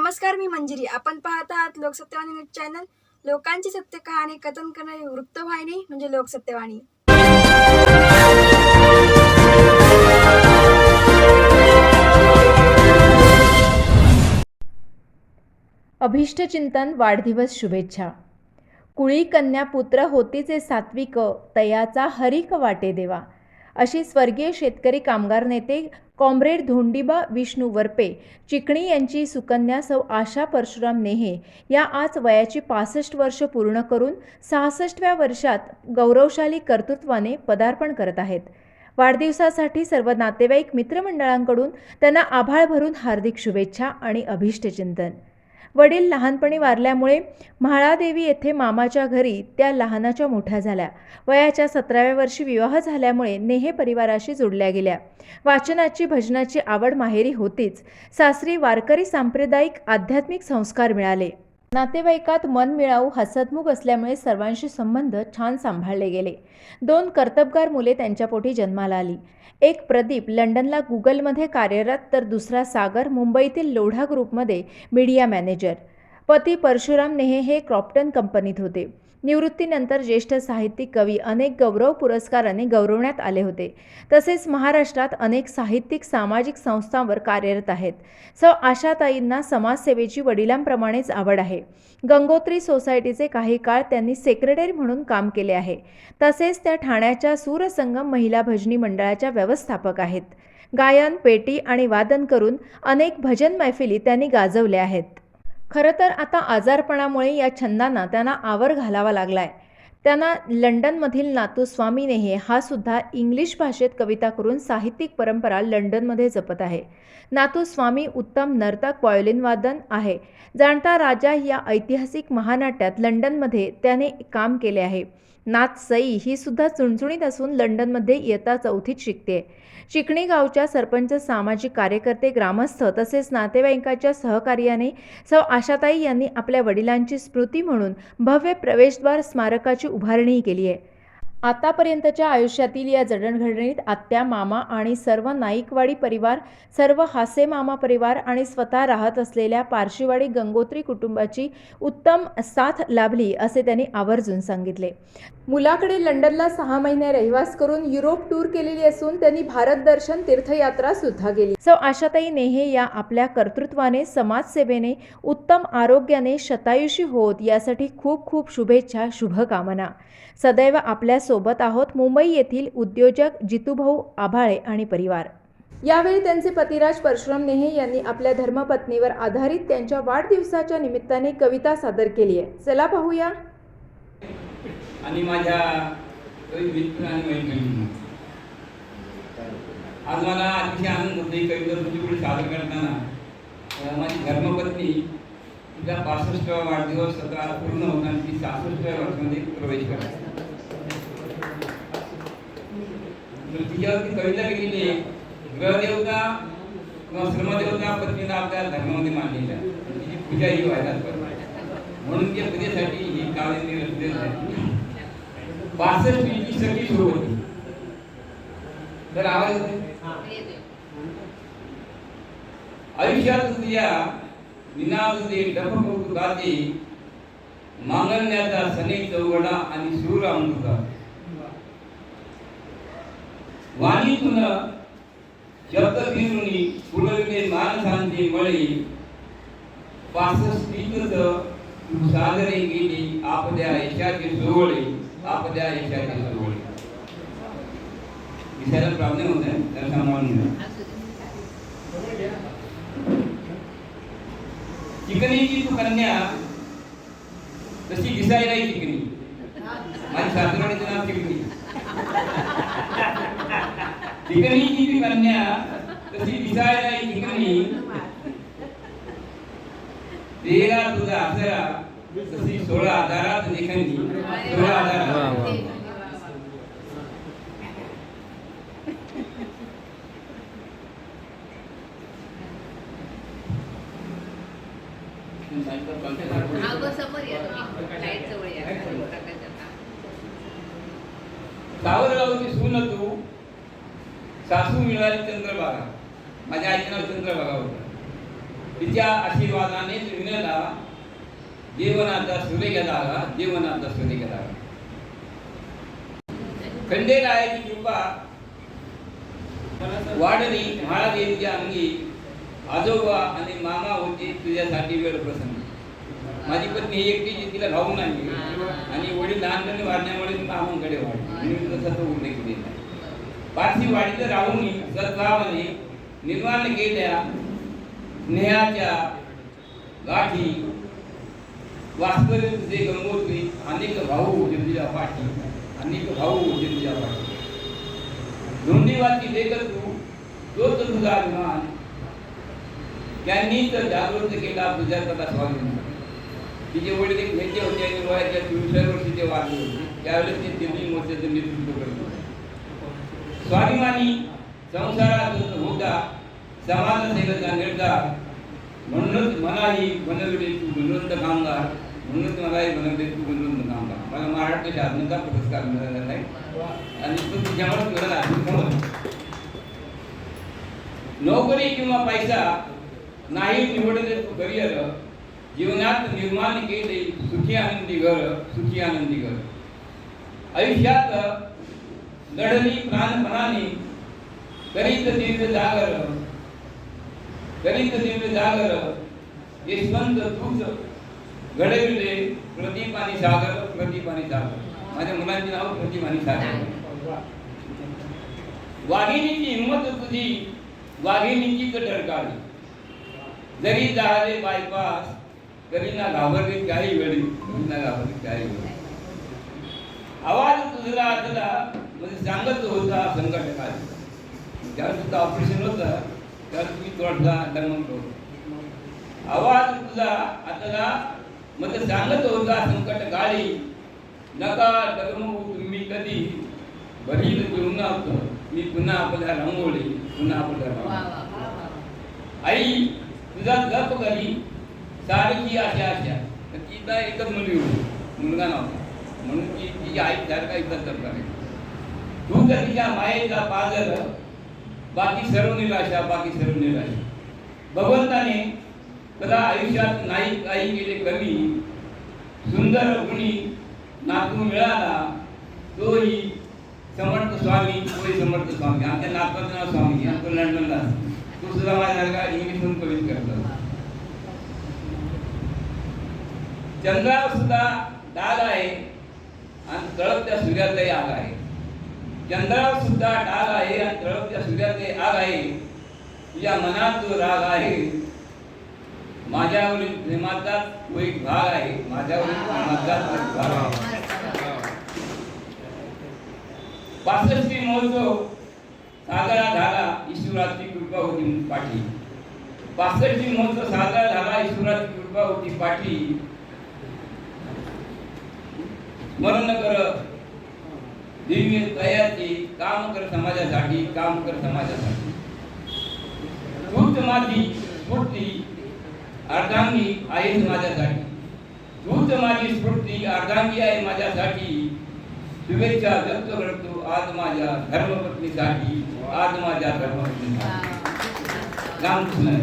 नमस्कार मी मंजिरी. आपण पाहत आहात लोकसत्यवाणी न्यूज चॅनल. लोकांची सत्य कहाणी कथन करणारी वृत्तवाहिनी म्हणजे लोकसत्यवाणी अभिष्टचिंतन वाढदिवस शुभेच्छा. कुळी कन्या पुत्र होतीचे सात्विक तयाचा हरिक वाटे देवा अशी स्वर्गीय शेतकरी कामगार नेते कॉम्रेड धोंडीबा विष्णू वरपे चिकणी यांची सुकन्या सौ आशा परशुराम नेहे या आज वयाची पासष्ट वर्ष पूर्ण करून सहासष्टव्या वर्षात गौरवशाली कर्तृत्वाने पदार्पण करत आहेत. वाढदिवसासाठी सर्व नातेवाईक मित्रमंडळांकडून त्यांना आभाळ भरून हार्दिक शुभेच्छा आणि अभिष्टचिंतन. वडील लहानपणी वारल्यामुळे म्हाळादेवी येथे मामाच्या घरी त्या लहानाच्या मोठ्या झाल्या. वयाच्या सतराव्या वर्षी विवाह झाल्यामुळे नेहे परिवाराशी जोडल्या गेल्या. वाचनाची भजनाची आवड माहेरी होतीच. सासरी वारकरी सांप्रदायिक आध्यात्मिक संस्कार मिळाले. नातेवाईकात मन मिळावू हसतमुख असल्यामुळे सर्वांशी संबंध छान सांभाळले गेले. दोन कर्तबगार मुले त्यांच्या पोटी जन्माला आली. एक प्रदीप लंडनला गुगलमध्ये कार्यरत तर दुसरा सागर मुंबईतील लोढा ग्रुपमध्ये मीडिया मॅनेजर. पती परशुराम नेहे हे क्रॉप्टन कंपनीत होते. निवृत्तीनंतर ज्येष्ठ साहित्यिक कवी अनेक गौरव पुरस्काराने गौरवण्यात आले होते. तसेच महाराष्ट्रात अनेक साहित्यिक सामाजिक संस्थांवर कार्यरत आहेत. सौ. आशाताईंना समाजसेवेची वडिलांप्रमाणेच आवड आहे. गंगोत्री सोसायटीचे काही काळ त्यांनी सेक्रेटरी म्हणून काम केले आहे. तसेच त्या ठाण्याच्या सूरसंगम महिला भजनी मंडळाच्या व्यवस्थापक आहेत. गायन पेटी आणि वादन करून अनेक भजन मैफिली त्यांनी गाजवल्या आहेत. खरं तर आता आजारपणामुळे या छंदांना त्यांना आवर घालावा लागलाय. त्यांना लंडनमधील नातू स्वामी नेहे हा सुद्धा इंग्लिश भाषेत कविता करून साहित्यिक परंपरा लंडनमध्ये जपत आहे. नातू स्वामी उत्तम नर्तक व्हायोलिन वादन आहे. जाणता राजा या ऐतिहासिक महानाट्यात लंडनमध्ये त्याने काम केले आहे. नात सई ही सुद्धा चुणचुणीत असून लंडनमध्ये इयत्ता चौथीत शिकते. चिकणी गावच्या सरपंच सामाजिक कार्यकर्ते ग्रामस्थ तसेच नातेवाईकांच्या सहकार्याने सौ. आशाताई यांनी आपल्या वडिलांची स्मृती म्हणून भव्य प्रवेशद्वार स्मारकाची उभारणीही केली आहे. आतापर्यंतच्या आयुष्यातील या जडणघडणीत आत्या मामा आणि सर्व नाईकवाडी परिवार सर्व हासे मामा परिवार आणि स्वतः राहत असलेल्या पारशीवाडी गंगोत्री कुटुंबाची उत्तम साथ लाभली असे त्यांनी आवर्जून सांगितले. मुलाकडे लंडनला सहा महिने रहिवास करून युरोप टूर केलेली असून त्यांनी भारत दर्शन तीर्थयात्रा सुद्धा केली. सौ आशाताई नेहे या आपल्या कर्तृत्वाने समाजसेवेने उत्तम आरोग्याने शतायुषी होत यासाठी खूप खूप शुभेच्छा शुभकामना. सदैव आपल्या सोबत आहोत मुंबई येथील उद्योजक जितूभाऊ आभाळे आणि परिवार. यावेळी त्यांचे पतिराज परशुराम नेहे यांनी आपल्या धर्मपत्नीवर आधारित त्यांच्या वाढदिवसाच्या निमित्ताने कविता सादर केली आहे. चला पाहूया. आणि माझ्या मित्र आणि मैत्रिणींना आज मला अतिशय आनंद होतो ही कविता तुझ्याकडे सादर करताना. माझी धर्मपत्नी तिचा पासष्टवा वाढदिवस सतरा पूर्ण होता आणि ती सहासष्टव्या वर्षामध्ये प्रवेश करायचा तर तिच्यावरती कविता लिहिलेली आहे. ग्रहदेवता किंवा श्रमदेवता पत्नीला आपल्या धर्मामध्ये मानलेली आहे तिची पूजा ही व्हायला म्हणून त्या पूजेसाठी ही काव्य रचलेलं आहे. बासष्ट इंची सगळी सुरू होती. तर आवाज येतोय? आयुष्यात तुझ्या विनावते डफक गाते मांगण्याचा सने चौघडा आणि सूर अमृता वाणीतून शब्द फिरुनी पुढविले माणसांचे मळी पासष्टीतच तू सादरे गेली आपल्या यशाचे सोहळे आपल्या यशाचे सोहळे दिसायला प्रॉब्लेम होत आहे तर सांभाळून घ्या चिकनीची तू कन्या तशी दिसायलाही चिकनी. माझी सासरवाडीचं नाव चिकनी चिकनीची ती कन्या तशी तेरा तुझा आसरा तशी सोळा आधारात लेखनी सोळा आधारात. सून तू सासू मिळाली चंद्रभागा माझ्या आईचं नाव चंद्रभागा होतं. तिच्या आशीर्वादाने विनला जीवनाचा सुरेख धागा जीवनाचा सुरेख धागा खंडेरायाची कृपा वाढली महादेवीच्या अंगी आजोबा आणि मामा होते तुझ्यासाठी वेळ प्रसंग. माझी पत्नी ही एकटी तिला भाऊ नाही आणि वडील लहानपणी वाढण्यामुळे मी मामांकडे वाढले. मी तसं तो उल्लेख केलेला आहे वाडीत वाढीत राहून सद्भावाने निर्माण केल्या स्नेहाच्या गाठी वास्तव्य तुझे गंगोत्री अनेक भाऊ होते तुझ्या पाठी अनेक भाऊ होते तुझ्या पाठी. धोंडीवाची लेकर तू तोच तुझा अभिमान त्यांनी तर जागृत केला तुझ्या कथा स्वामी तिचे वडील एक नेते होते आणि वयाच्या चोवीसाव्या वर्षी ते वाढले होते. त्यावेळेस ते दिल्ली मोर्चाचं नेतृत्व करत होते. स्वाभिमानी संसारात होता समाज सेवेचा निर्धार. म्हणूनच मलाही बनवले तू गुणवंत कामगार म्हणूनच मलाही बनवले तू गुणवंत कामगार. मला महाराष्ट्र शासनाचा पुरस्कार मिळालेला नाही आणि तो तुझ्यामुळे मिळाला समज नोकरी किंवा पैसा नाही निवडले तू करिअर जीवनात निर्माण केले सुखी आनंदी घर सुखी आनंदी घर. आयुष्यात लढली प्राणपणाने करीत दिव्य जागर. करीत दिव्य जागर. यशवंत तुझ घडविले प्रदीप आणि सागर प्रदीप आणि सागर. माझ्या मुलांचे नाव प्रदीप आणि सागर. वाघिणीची हिंमत तुझी वाघिणीची डरकाळी जरी जहाजे बायपास तरी ना घाबरली काही वेळी. ना घाबरली काही वेळी. आवाज तुझला आतला म्हणजे सांगत होता संकट काळ त्यावेळेस तुझं ऑपरेशन होतं त्यावेळेस तुम्ही थोडासा दमवतो आवाज तुझा आतला म्हणजे सांगत होता संकट काळी नका डगमगू तुम्ही कधी. बरील जीवनात मी पुन्हा आपल्या रंगोळी पुन्हा आपल्या आई तुझा जप करी सारखी आशा आशा तर तिला एकच मुलगी होती. मुलगा नव्हता. म्हणून ती तिची आई सारखा इथं जप करे तू तर तिच्या मायेचा पाजर बाकी सर्व निराशा बाकी सर्व निराशा. भगवंताने कदा आयुष्यात नाही काही केले कमी सुंदर गुणी नातू मिळाला तोही समर्थ स्वामी तोही समर्थ स्वामी. आमच्या नातवाचं नाव स्वामी आमचं लंडनला तो सुद्धा माझ्यासारखा इंग्लिशहून कवित करतो. चंद्रावर सुद्धा डाग आहे आणि तळपत्या सूर्यातही आग आहे. चंद्रावर सुद्धा डाग आहे आणि तळपत्या सूर्यातही आग आहे. तुझ्या मनात जो राग आहे. माझ्यावरील प्रेमाचा तो एक भाग आहे. माझ्यावरील प्रेमाचा तो एक भाग आहे. पासष्टी महोत्सव साजरा झाला ईश्वराची कृपा होती पाठी. पासष्टी महोत्सव साजरा झाला ईश्वराची कृपा होती पाठी. स्मरण कर. दिव्य तयाची काम कर समाजासाठी, काम कर समाजासाठी. तूच माझी स्फूर्ती, अर्धांगी आहेस माझ्यासाठी तूच माझी स्फूर्ती, अर्धांगी आहे माझ्यासाठी शुभेच्छा व्यक्त करतो आज माझ्या धर्मपत्नीसाठी. आज माझ्या धर्मपत्नीसाठी. रामकृष्ण